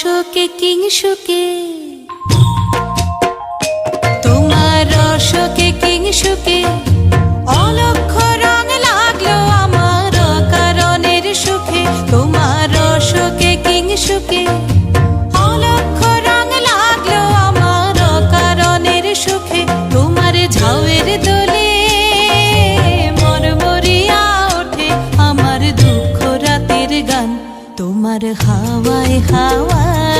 রসকে কিংসুকে তোমার রসকে কিংসুকে অলক্ষ রং লাগল আমার কারণের সুখে। তোমার রসকে কিংসুকে অলক্ষ রং লাগল আমার কারণের সুখে। তোমার ঝাউয়ের দোলে মরমরিয়া ওঠে। আমার দুঃখ রাতের গান তোমার হাওয়ায়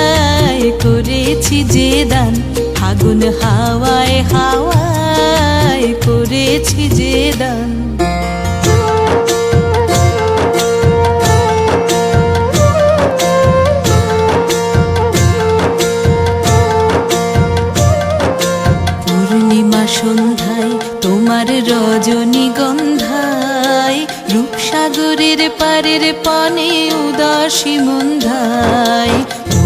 হাওয়ায় করেছি যে দান, ফাগুন হাওয়ায় হাওয়ায় করেছি যে দান। সন্ধ্যায় তোমার রজনীগন্ধায় রূপসাগরের পারের পানে উদাসী মন্ধায়